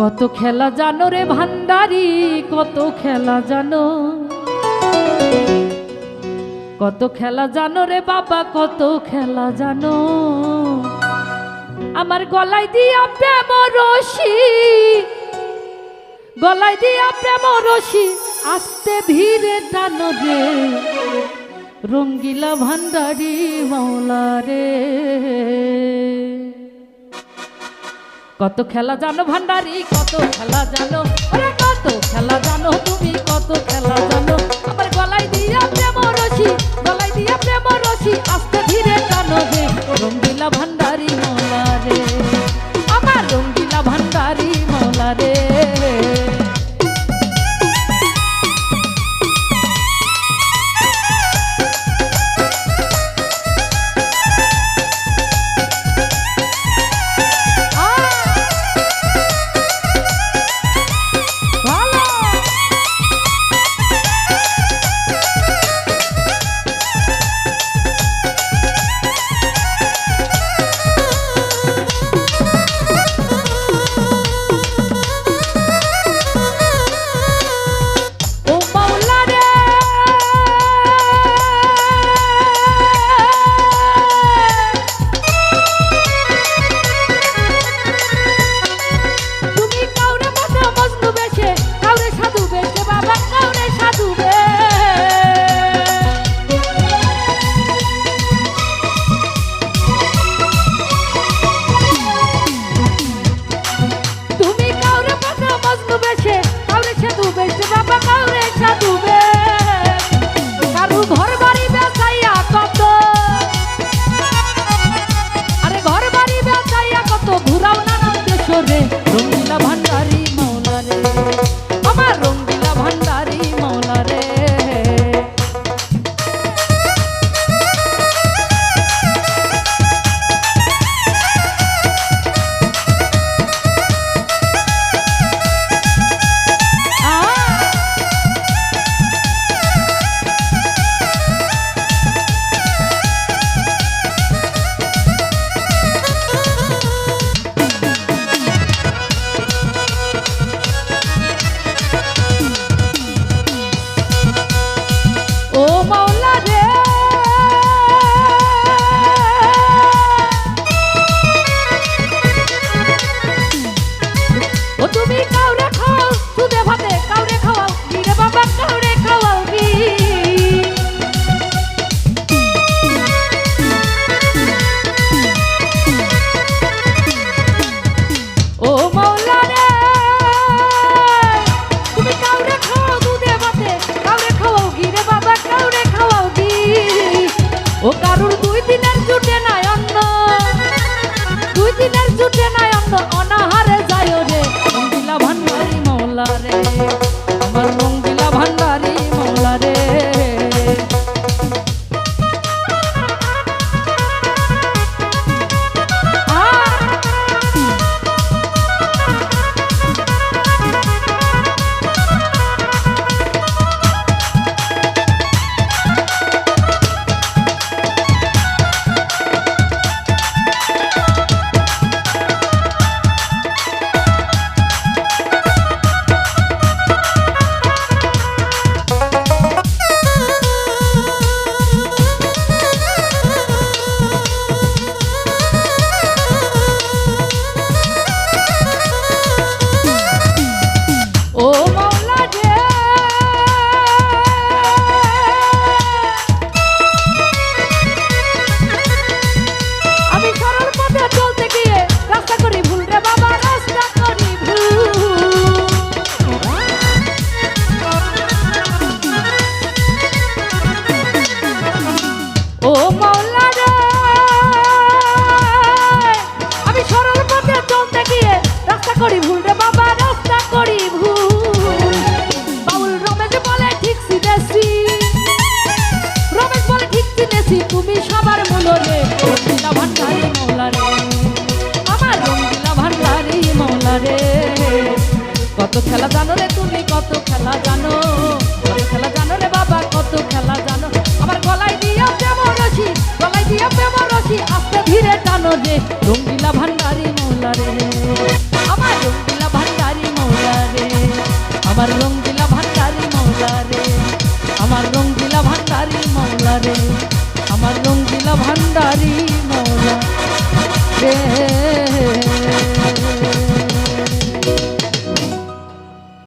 কত খেলা জানো রে ভান্ডারি, কত খেলা জানো? কত খেলা জানো রে বাবা, কত খেলা জানো? আমার গলায় দিয়া প্রেম রশি, গলায় দিয়া প্রেম রশি, আস্তে ধীরে টানো রে। রঙ্গিলা ভান্ডারি মাওলা রে। কত খেলা জানো ভান্ডারি, কত খেলা জানো? ওরে কত খেলা জানো তুমি, কত খেলা জানো? আমার গলায় দিয়া প্রেম রসি গলায় দিয়া প্রেম রসি আস্তে ধীরে টানো কারুর করি ভুল রে বাবা, রাস্তা করি ভুল। বাউল রমেশ বলে ঠিক চিনেছি রমেশ বলে ঠিক চিনেছি তুমি সবার মূল রে ভান্ডারি মৌলা রে। আমার রঙ্গিলা ভান্ডারি মৌলা রে। কত খেলা জানো রে তুমি, কত খেলা জানো। কত খেলা জানো রে বাবা, কত খেলা জানো। আমার গলায় দিয়া প্রেম রশি, গলায় দিয়া প্রেম রশি, আস্তে ধীরে টানো রে রঙ্গিলা ভান্ডারি মৌলা রে।